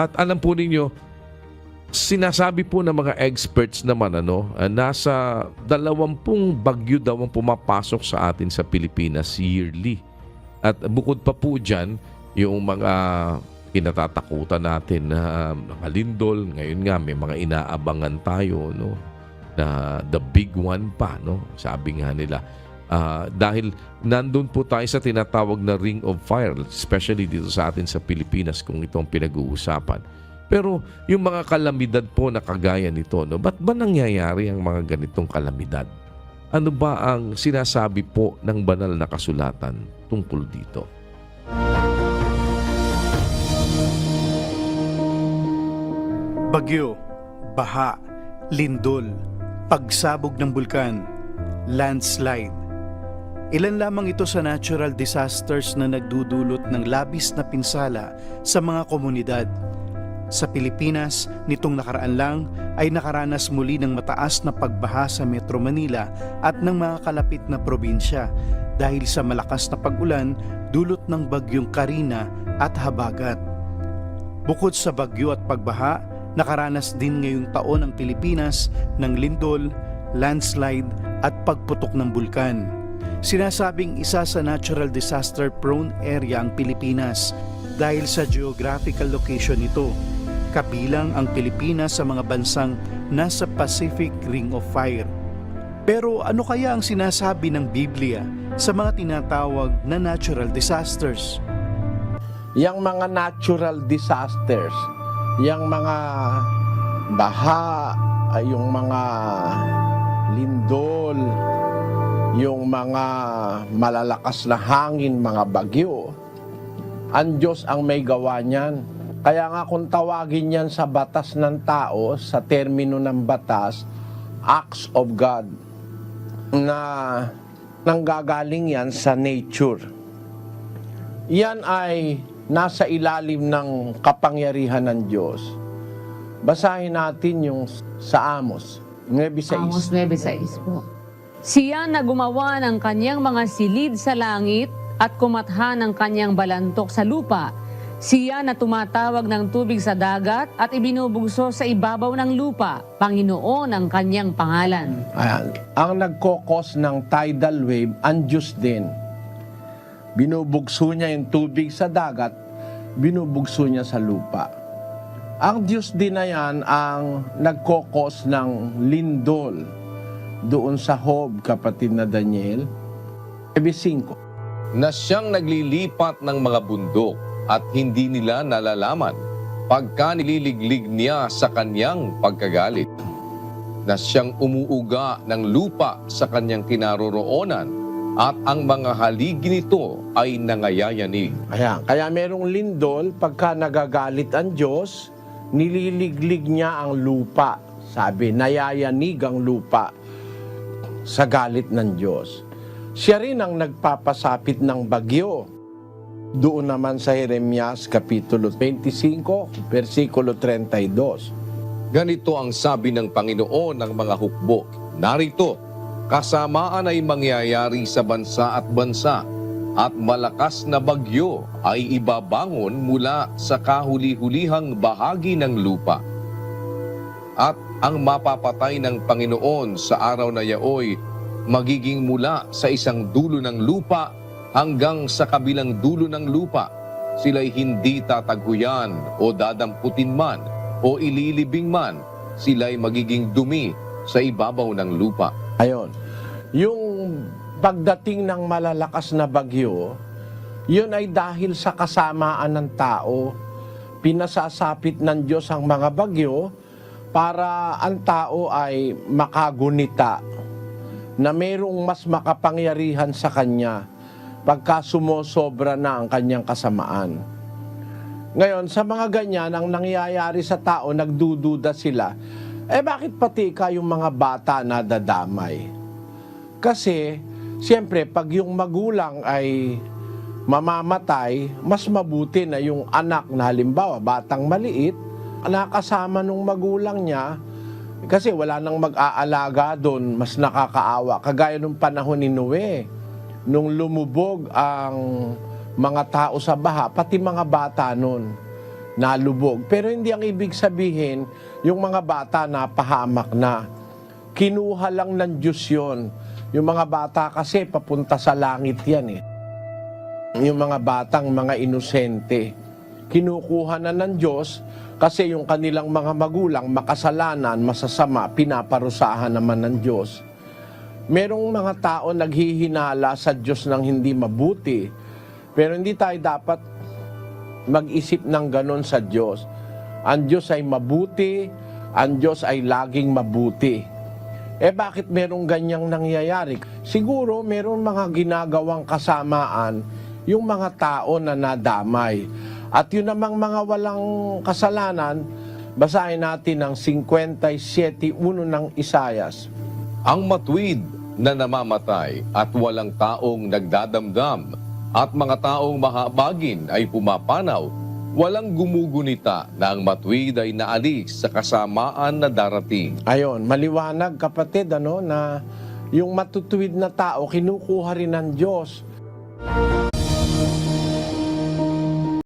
At alam po ninyo, sinasabi po ng mga experts naman ano, ah, nasa dalawampung bagyo daw ang pumapasok sa atin sa Pilipinas yearly. At bukod pa po dyan, yung mga kinatatakutan natin na mga lindol, ngayon nga may mga inaabangan tayo no na the big one pa no sabi nga nila Ah, dahil nandun po tayo sa tinatawag na ring of fire especially dito sa atin sa Pilipinas kung itong pinag-uusapan pero yung mga kalamidad po na kagaya nito no ba't ba nangyayari ang mga ganitong kalamidad ano ba ang sinasabi po ng banal na kasulatan tungkol dito Bagyo, baha, lindol, pagsabog ng bulkan, landslide. Ilan lamang ito sa natural disasters na nagdudulot ng labis na pinsala sa mga komunidad. Sa Pilipinas, nitong nakaraan lang ay nakaranas muli ng mataas na pagbaha sa Metro Manila at ng mga kalapit na probinsya dahil sa malakas na pag-ulan dulot ng bagyong Karina at Habagat. Bukod sa bagyo at pagbaha, nakaranas din ngayong taon ang Pilipinas ng lindol, landslide at pagputok ng bulkan. Sinasabing isa sa natural disaster prone area ang Pilipinas dahil sa geographical location nito. Kabilang ang Pilipinas sa mga bansang nasa Pacific Ring of Fire. Pero ano kaya ang sinasabi ng Biblia sa mga tinatawag na natural disasters? Yang mga natural disasters, yang mga baha, yung mga lindol, yung mga malalakas na hangin, mga bagyo, ang Diyos ang may gawa niyan. Kaya nga kung tawagin yan sa batas ng tao, sa termino ng batas, acts of God, na nanggagaling yan sa nature. Yan ay nasa ilalim ng kapangyarihan ng Diyos. Basahin natin yung sa Amos, 9.6. Amos 9.6 po. Siya na gumawa ng kanyang mga silid sa langit at kumatha ng kanyang balantok sa lupa. Siya na tumatawag ng tubig sa dagat at ibinubugso sa ibabaw ng lupa. Panginoon ang kanyang pangalan. Ayan. Ang nagkokos ng tidal wave, ang Diyos din. Binubugso niya yung tubig sa dagat, binubugso niya sa lupa. Ang Diyos din na yan ang nagkokos ng lindol doon sa Hob, kapatid na Daniel. 5. na siyang naglilipat ng mga bundok at hindi nila nalalaman pagka nililiglig niya sa kanyang pagkagalit. Na siyang umuuga ng lupa sa kanyang kinaroroonan at ang mga haligi nito ay nangayayanig. Ayan. Kaya merong lindol, pagka nagagalit ang Diyos, nililiglig niya ang lupa. Sabi, nayayanig ang lupa sa galit ng Diyos. Siya rin ang nagpapasapit ng bagyo. Doon naman sa Jeremias Kapitulo 25, versikulo 32. Ganito ang sabi ng Panginoon ng mga hukbo. Narito, kasamaan ay mangyayari sa bansa at bansa at malakas na bagyo ay ibabangon mula sa kahuli-hulihang bahagi ng lupa. At ang mapapatay ng Panginoon sa araw na yaoy magiging mula sa isang dulo ng lupa hanggang sa kabilang dulo ng lupa. Sila'y hindi tataghuyan o dadamputin man o ililibing man. Sila'y magiging dumi sa ibabaw ng lupa. Ayon. Yung pagdating ng malalakas na bagyo, yun ay dahil sa kasamaan ng tao. Pinasasapit ng Diyos ang mga bagyo para ang tao ay makagunita na mayroong mas makapangyarihan sa kanya pagka sumosobra na ang kanyang kasamaan. Ngayon, sa mga ganyan, ang nangyayari sa tao, nagdududa sila, eh bakit pati kayong mga bata nadadamay? Kasi, siyempre, pag yung magulang ay mamamatay, mas mabuti na yung anak na halimbawa, batang maliit, nakasama nung magulang niya, kasi wala nang mag-aalaga doon, mas nakakaawa. Kagaya nung panahon ni Noe, nung lumubog ang mga tao sa baha, pati mga bata noon, nalubog. Pero hindi ang ibig sabihin, yung mga bata napahamak na. Kinuha lang ng Diyos yun. Yung mga bata kasi papunta sa langit yan eh. Yung mga batang mga inosente. Kinukuha na ng Diyos kasi yung kanilang mga magulang makasalanan, masasama, pinaparusahan naman ng Diyos. Merong mga tao naghihinala sa Diyos ng hindi mabuti. Pero hindi tayo dapat mag-isip ng ganon sa Diyos. Ang Diyos ay mabuti, ang Diyos ay laging mabuti. Eh bakit merong ganyang nangyayari? Siguro meron mga ginagawang kasamaan yung mga tao na nadamay. At yun namang mga walang kasalanan, basahin natin ang 57.1 ng Isayas. Ang matuwid na namamatay at walang taong nagdadamdam at mga taong mahabagin ay pumapanaw, walang gumugunita na ang matuwid ay naalis sa kasamaan na darating. Ayon, maliwanag kapatid ano na yung matutuwid na tao kinukuha rin ng Diyos.